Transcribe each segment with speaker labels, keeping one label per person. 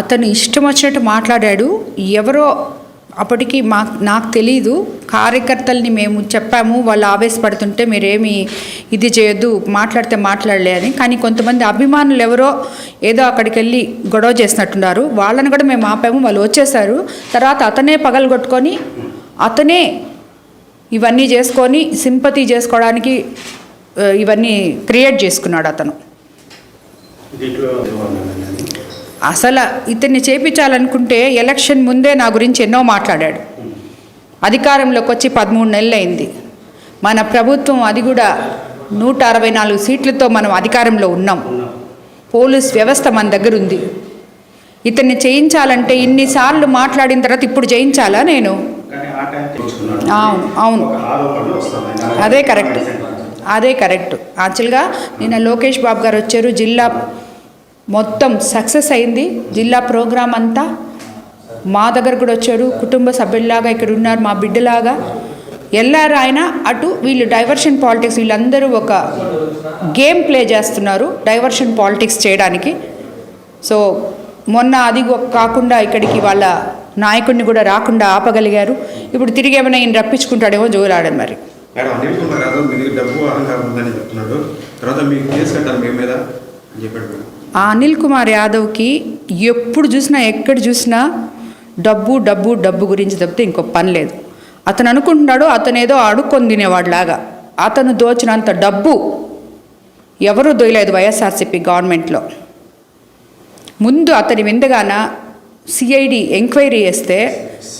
Speaker 1: అతను ఇష్టం వచ్చినట్టు మాట్లాడాడు. ఎవరో అప్పటికి మా నాకు తెలీదు. కార్యకర్తల్ని మేము చెప్పాము. వాళ్ళు ఆవేశపడుతుంటే మీరేమి ఇది చేయొద్దు మాట్లాడితే మాట్లాడలే అని. కానీ కొంతమంది అభిమానులు ఎవరో ఏదో అక్కడికి వెళ్ళి గొడవ చేసినట్టున్నారు. వాళ్ళని కూడా మేము ఆపాము. వాళ్ళు వచ్చేసారు. తర్వాత అతనే పగలగొట్టుకొని అతనే ఇవన్నీ చేసుకొని సింపతి చేసుకోవడానికి ఇవన్నీ క్రియేట్ చేసుకున్నాడు అతను. అసలు ఇతన్ని చేపించాలనుకుంటే ఎలక్షన్ ముందే నా గురించి ఎన్నో మాట్లాడాడు. అధికారంలోకి వచ్చి పదమూడు నెలలు అయింది మన ప్రభుత్వం అది కూడా నూట అరవై నాలుగు సీట్లతో మనం అధికారంలో ఉన్నాం. పోలీస్ వ్యవస్థ మన దగ్గర ఉంది. ఇతన్ని చేయించాలంటే ఇన్నిసార్లు మాట్లాడిన తర్వాత ఇప్పుడు చేయించాలా నేను? అవును అవును. అదే కరెక్ట్. అదే కరెక్ట్. యాక్చువల్గా నిన్న లోకేష్ బాబు గారు వచ్చారు. జిల్లా మొత్తం సక్సెస్ అయింది. జిల్లా ప్రోగ్రాం అంతా మా దగ్గర కూడా వచ్చాడు. కుటుంబ సభ్యుల్లాగా ఇక్కడ ఉన్నారు మా బిడ్డలాగా. వెళ్ళారు ఆయన అటు వీళ్ళు డైవర్షన్ పాలిటిక్స్ వీళ్ళందరూ ఒక గేమ్ ప్లే చేస్తున్నారు డైవర్షన్ పాలిటిక్స్ చేయడానికి. సో మొన్న అది కాకుండా ఇక్కడికి వాళ్ళ నాయకుడిని కూడా రాకుండా ఆపగలిగారు. ఇప్పుడు తిరిగి ఏమైనా ఈయన రప్పించుకుంటాడేమో జోలాడని మరి.
Speaker 2: మేడం అనిల్ కుమార్ యాదవ్ డబ్బు అహంకారం ఉందని చెప్తున్నాడు. తర్వాత మీకు కేసు కట్టాలి మీ మీద అని చెప్పాడు మేడం.
Speaker 1: ఆ అనిల్ కుమార్ యాదవ్కి ఎప్పుడు చూసినా ఎక్కడ చూసినా డబ్బు డబ్బు డబ్బు గురించి తప్పితే ఇంకో పని లేదు. అతను అనుకుంటున్నాడు అతను ఏదో అడుక్కొని తినేవాడిలాగా. అతను దోచినంత డబ్బు ఎవరూ దొయలేదు వైఎస్ఆర్సీపీ గవర్నమెంట్లో. ముందు అతని విందగాన సిఐడి ఎంక్వైరీ చేస్తే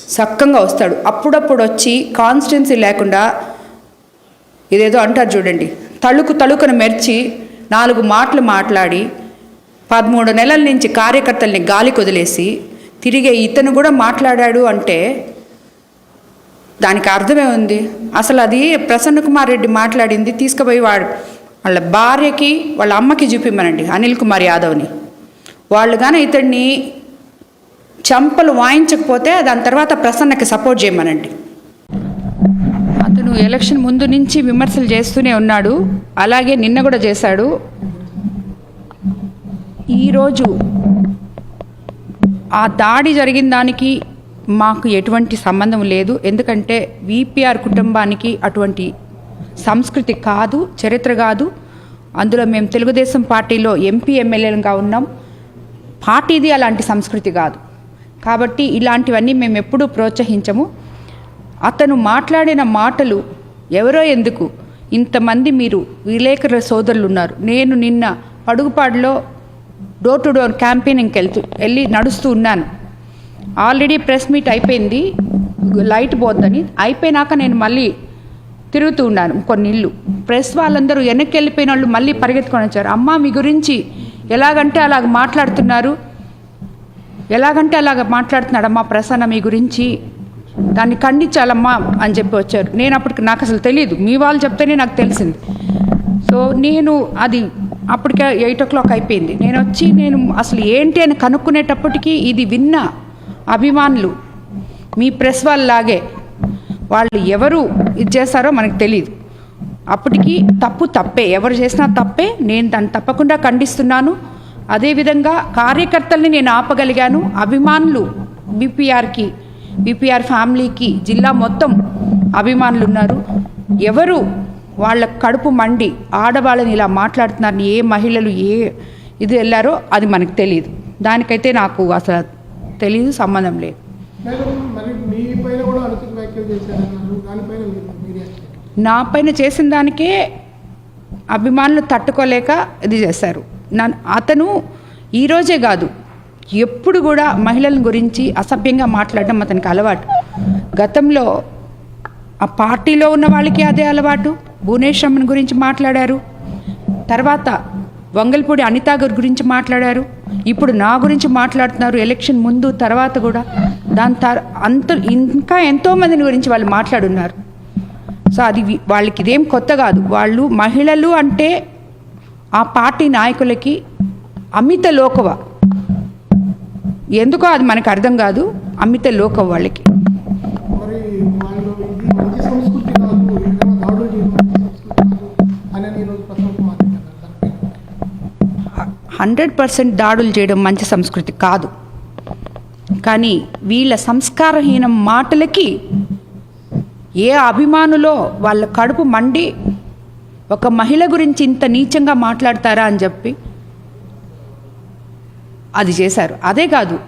Speaker 1: సక్కంగా వస్తాడు. అప్పుడప్పుడు వచ్చి కాన్స్టెన్సీ లేకుండా ఇదేదో అంటారు చూడండి తళుకు తళుకును మెర్చి నాలుగు మాటలు మాట్లాడి పదమూడు నెలల నుంచి కార్యకర్తల్ని గాలి కుదిలేసి తిరిగే ఇతను కూడా మాట్లాడాడు అంటే దానికి అర్థమే ఉంది. అసలు అది ప్రసన్న కుమార్ రెడ్డి మాట్లాడింది తీసుకుపోయి వాడు వాళ్ళ భార్యకి వాళ్ళ అమ్మకి చూపిమ్మనండి అనిల్ కుమార్ యాదవ్ని. వాళ్ళు కానీ ఇతన్ని చంపలు వాయించకపోతే దాని తర్వాత ప్రసన్నకి సపోర్ట్ చేయమనండి. అతను ఎలక్షన్ ముందు నుంచి విమర్శలు చేస్తూనే ఉన్నాడు. అలాగే నిన్న కూడా చేశాడు. ఈరోజు ఆ దాడి జరిగిన దానికి మాకు ఎటువంటి సంబంధం లేదు. ఎందుకంటే విపిఆర్ కుటుంబానికి అటువంటి సంస్కృతి కాదు చరిత్ర కాదు. అందులో మేము తెలుగుదేశం పార్టీలో ఎంపీ ఎమ్మెల్యేలుగా ఉన్నాం. పార్టీది అలాంటి సంస్కృతి కాదు. కాబట్టి ఇలాంటివన్నీ మేము ఎప్పుడూ ప్రోత్సహించము. అతను మాట్లాడిన మాటలు ఎవరో ఎందుకు? ఇంతమంది మీరు విలేకరుల సోదరులు ఉన్నారు. నేను నిన్న పడుగుపాడులో డోర్ టు డోర్ క్యాంపెయినింగ్కి వెళ్తూ వెళ్ళి నడుస్తూ ఉన్నాను. ఆల్రెడీ ప్రెస్ మీట్ అయిపోయింది. లైట్ పోద్దని. అయిపోయినాక నేను మళ్ళీ తిరుగుతూ ఉన్నాను. కొన్ని ఇల్లు ప్రెస్ వాళ్ళందరూ వెనక్కి వెళ్ళిపోయిన వాళ్ళు మళ్ళీ పరిగెత్తుకొని వచ్చారు. అమ్మ మీ గురించి ఎలాగంటే అలాగ మాట్లాడుతున్నారు? ఎలాగంటే అలాగ మాట్లాడుతున్నాడమ్మా ప్రసన్న మీ గురించి? దాన్ని ఖండించాలమ్మా అని చెప్పి వచ్చారు. నేను అప్పటికి నాకు అసలు తెలియదు మీ వాళ్ళు చెప్తేనే నాకు తెలిసింది. సో నేను అది అప్పటికే ఎయిట్ ఓ క్లాక్ అయిపోయింది. నేను వచ్చి నేను అసలు ఏంటి అని కనుక్కునేటప్పటికి ఇది విన్న అభిమానులు మీ ప్రెస్ వాళ్ళలాగే వాళ్ళు ఎవరు ఇది చేస్తారో మనకు తెలియదు అప్పటికి తప్పు తప్పే ఎవరు చేసినా తప్పే నేను దాన్ని తప్పకుండా ఖండిస్తున్నాను. అదేవిధంగా కార్యకర్తల్ని నేను ఆపగలిగాను అభిమానులు బీపీఆర్కి బీపీఆర్ ఫ్యామిలీకి జిల్లా మొత్తం అభిమానులు ఉన్నారు. ఎవరు వాళ్ళ కడుపు మండి ఆడవాళ్ళని ఇలా మాట్లాడుతున్నారని ఏ మహిళలు ఏ ఇది వెళ్ళారో అది మనకు తెలియదు దానికైతే నాకు అసలు తెలియదు సంబంధం లేదు. నా పైన చేసిన దానికే అభిమానులు తట్టుకోలేక ఇది చేశారు. నన్ను అతను ఈరోజే కాదు ఎప్పుడు కూడా మహిళల గురించి అసభ్యంగా మాట్లాడడం అతనికి అలవాటు. గతంలో ఆ పార్టీలో ఉన్న వాళ్ళకి అదే అలవాటు. భువనేశ్వరమ్మన్ గురించి మాట్లాడారు. తర్వాత వంగల్పూడి అనితా గారి గురించి మాట్లాడారు. ఇప్పుడు నా గురించి మాట్లాడుతున్నారు. ఎలక్షన్ ముందు తర్వాత కూడా. దాని తర్ అంత ఇంకా ఎంతోమందిని గురించి వాళ్ళు మాట్లాడున్నారు. సో అది వాళ్ళకి ఇదేం కొత్త కాదు. వాళ్ళు మహిళలు అంటే ఆ పార్టీ నాయకులకి అమిత లోకవ. ఎందుకో అది మనకు అర్థం కాదు. అమిత లోకం వాళ్ళకి. హండ్రెడ్ పర్సెంట్ దాడులు చేయడం మంచి సంస్కృతి కాదు. కానీ వీళ్ళ సంస్కారహీనం మాటలకి ఏ అభిమానులో వాళ్ళ కడుపు మండి ఒక మహిళ గురించి ఇంత నీచంగా మాట్లాడతారా అని చెప్పి అది చేశారు. అదే కాదు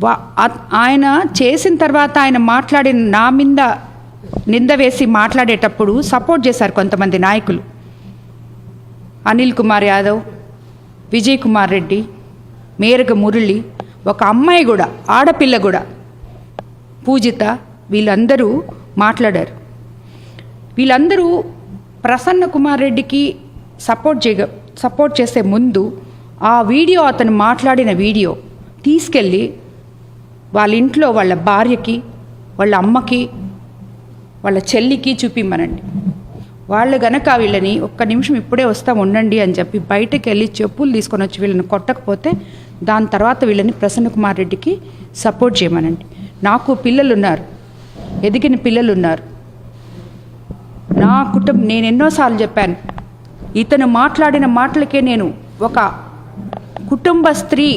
Speaker 1: వా- ఆయన చేసిన తర్వాత ఆయన మాట్లాడిన నా మీద నింద వేసి మాట్లాడేటప్పుడు సపోర్ట్ చేశారు కొంతమంది నాయకులు. అనిల్ కుమార్ యాదవ్ విజయ్ కుమార్ రెడ్డి మేరగ మురళి ఒక అమ్మాయి కూడా ఆడపిల్ల కూడా. పూజిత వీళ్ళందరూ మాట్లాడారు. వీళ్ళందరూ ప్రసన్న కుమార్ రెడ్డికి సపోర్ట్ చేయ సపోర్ట్ చేసే ముందు ఆ వీడియో అతను మాట్లాడిన వీడియో తీసుకెళ్ళి వాళ్ళ ఇంట్లో వాళ్ళ భార్యకి వాళ్ళ అమ్మకి వాళ్ళ చెల్లికి చూపిమ్మనండి. వాళ్ళు గనక వీళ్ళని ఒక్క నిమిషం ఇప్పుడే వస్తాం ఉండండి అని చెప్పి బయటకు వెళ్ళి చెప్పులు తీసుకొని వచ్చి వీళ్ళని కొట్టకపోతే దాని తర్వాత వీళ్ళని ప్రసన్న కుమార్ రెడ్డికి సపోర్ట్ చేయమనండి. నాకు పిల్లలు ఉన్నారు ఎదిగిన పిల్లలు ఉన్నారు నా కుటుంబం నేను ఎన్నోసార్లు చెప్పాను. ఇతను మాట్లాడిన మాటలకే నేను ఒక కుటుంబ స్త్రీ.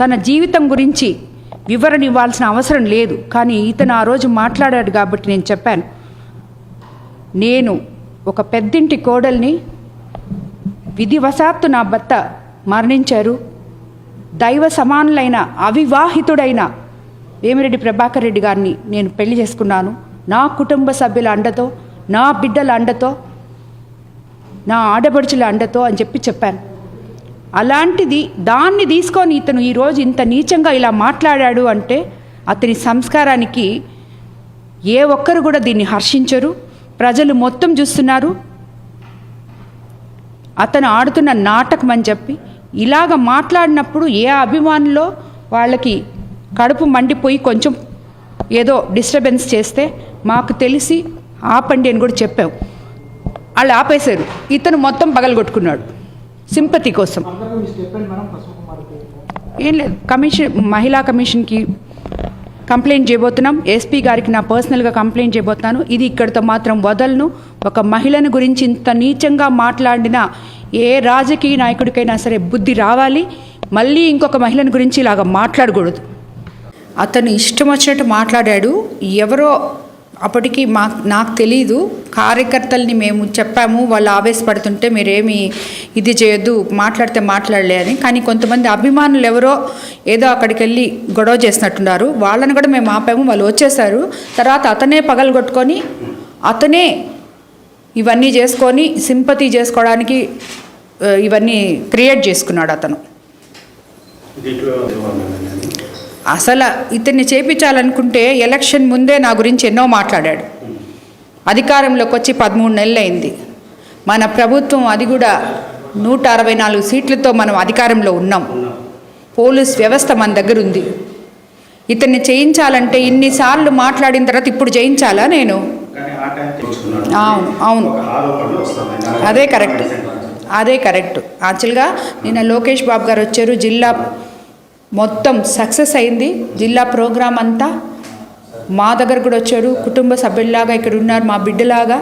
Speaker 1: తన జీవితం గురించి వివరణ ఇవ్వాల్సిన అవసరం లేదు. కానీ ఇతను ఆ రోజు మాట్లాడాడు కాబట్టి నేను చెప్పాను. నేను ఒక పెద్దింటి కోడల్ని విధివశాత్తు నా భర్త మరణించారు. దైవ సమానులైన అవివాహితుడైన వేమిరెడ్డి ప్రభాకర్ రెడ్డి గారిని నేను పెళ్ళి చేసుకున్నాను. నా కుటుంబ సభ్యుల అండతో నా బిడ్డల అండతో నా ఆడబడుచుల అండతో అని చెప్పి చెప్పాను. అలాంటిది దాన్ని తీసుకొని ఇతను ఈరోజు ఇంత నీచంగా ఇలా మాట్లాడాడు అంటే అతని సంస్కారానికి ఏ ఒక్కరు కూడా దీన్ని హర్షించరు. ప్రజలు మొత్తం చూస్తున్నారు. అతను ఆడుతున్న నాటకం అని చెప్పి ఇలాగ మాట్లాడినప్పుడు ఏ అభిమానులో వాళ్ళకి కడుపు మండిపోయి కొంచెం ఏదో డిస్టర్బెన్స్ చేస్తే మాకు తెలిసి ఆపండి అని కూడా చెప్పాం. వాళ్ళు ఆపేశారు. ఇతను మొత్తం పగలగొట్టుకున్నాడు. సింపతి కోసం. ఏం లేదు. కమిషన్ మహిళా కమిషన్కి కంప్లైంట్ చేయబోతున్నాం. ఎస్పీ గారికి నా పర్సనల్గా కంప్లైంట్ చేయబోతున్నాను. ఇది ఇక్కడితో మాత్రం వదలను. ఒక మహిళను గురించి ఇంత నీచంగా మాట్లాడిన ఏ రాజకీయ నాయకుడికైనా సరే బుద్ధి రావాలి. మళ్ళీ ఇంకొక మహిళను గురించి ఇలాగ మాట్లాడకూడదు. అతను ఇష్టం వచ్చినట్టు మాట్లాడాడు. ఎవరో అప్పటికి మా నాకు తెలీదు. కార్యకర్తల్ని మేము చెప్పాము. వాళ్ళు ఆవేశపడుతుంటే మీరేమి ఇది చేయొద్దు మాట్లాడితే మాట్లాడలే అని. కానీ కొంతమంది అభిమానులు ఎవరో ఏదో అక్కడికి వెళ్ళి గొడవ చేసినట్టున్నారు. వాళ్ళని కూడా మేము ఆపాము. వాళ్ళు వచ్చేసారు. తర్వాత అతనే పగలగొట్టుకొని అతనే ఇవన్నీ చేసుకొని సింపతి చేసుకోవడానికి ఇవన్నీ క్రియేట్ చేసుకున్నాడు అతను.
Speaker 3: దీంట్లో
Speaker 1: అసలు ఇతన్ని చేపించాలనుకుంటే ఎలక్షన్ ముందే నా గురించి ఎన్నో మాట్లాడాడు. అధికారంలోకి వచ్చి పదమూడు నెలలు అయింది మన ప్రభుత్వం అది కూడా నూట అరవై నాలుగు సీట్లతో మనం అధికారంలో ఉన్నాం. పోలీస్ వ్యవస్థ మన దగ్గర ఉంది. ఇతన్ని చేయించాలంటే ఇన్నిసార్లు మాట్లాడిన తర్వాత ఇప్పుడు చేయించాలా నేను? అవును అవును. అదే కరెక్ట్. అదే కరెక్ట్. యాక్చువల్గా నిన్న లోకేష్ బాబు గారు వచ్చారు. జిల్లా మొత్తం సక్సెస్ అయింది. జిల్లా ప్రోగ్రాం అంతా మా దగ్గర కూడా వచ్చాడు. కుటుంబ సభ్యుల్లాగా ఇక్కడ ఉన్నారు మా బిడ్డలాగా.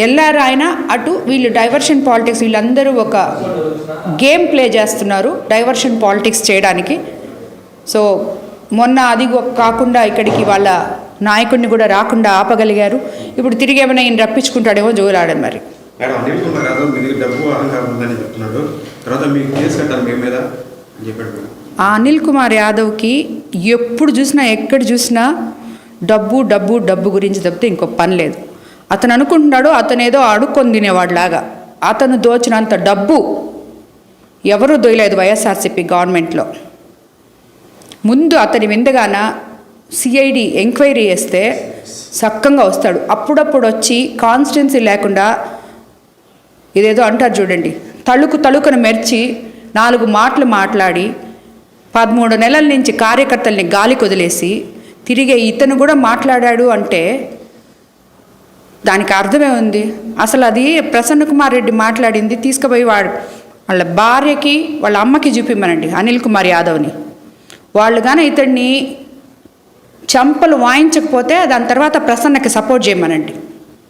Speaker 1: వెళ్ళారు ఆయన అటు వీళ్ళు డైవర్షన్ పాలిటిక్స్ వీళ్ళందరూ ఒక గేమ్ ప్లే చేస్తున్నారు డైవర్షన్ పాలిటిక్స్ చేయడానికి. సో మొన్న అది కాకుండా ఇక్కడికి వాళ్ళ నాయకుడిని కూడా రాకుండా ఆపగలిగారు. ఇప్పుడు తిరిగి ఏమైనా ఈయన రప్పించుకుంటాడేమో జోలాడని మరి.
Speaker 2: డబ్బు అహంకారం ఉందని చెప్తున్నాడు. తర్వాత మీకు కేసు కట్టాలి మీ మీద అని చెప్పాడు
Speaker 1: ఆ అనిల్ కుమార్ యాదవ్కి ఎప్పుడు చూసినా ఎక్కడ చూసినా డబ్బు డబ్బు డబ్బు గురించి తప్పితే ఇంకో పని లేదు. అతను అనుకుంటున్నాడు అతను ఏదో అడుక్కొని తినేవాడిలాగా. అతను దోచినంత డబ్బు ఎవరూ దొయలేదు వైఎస్ఆర్సీపీ గవర్నమెంట్లో. ముందు అతని విందగాన సిఐడి ఎంక్వైరీ చేస్తే సక్కంగా వస్తాడు. అప్పుడప్పుడు వచ్చి కాన్స్టెన్సీ లేకుండా ఇదేదో అంటారు చూడండి తళుకు తళుకును మెర్చి నాలుగు మాటలు మాట్లాడి పదమూడు నెలల నుంచి కార్యకర్తల్ని గాలి కొదిలేసి తిరిగే ఇతను కూడా మాట్లాడాడు అంటే దానికి అర్థమే ఉంది. అసలు అది ప్రసన్న కుమార్ రెడ్డి మాట్లాడింది తీసుకుపోయి వాడు వాళ్ళ భార్యకి వాళ్ళ అమ్మకి చూపిమ్మనండి అనిల్ కుమార్ యాదవ్ని. వాళ్ళు కానీ ఇతన్ని చంపలు వాయించకపోతే దాని తర్వాత ప్రసన్నకి సపోర్ట్ చేయమనండి.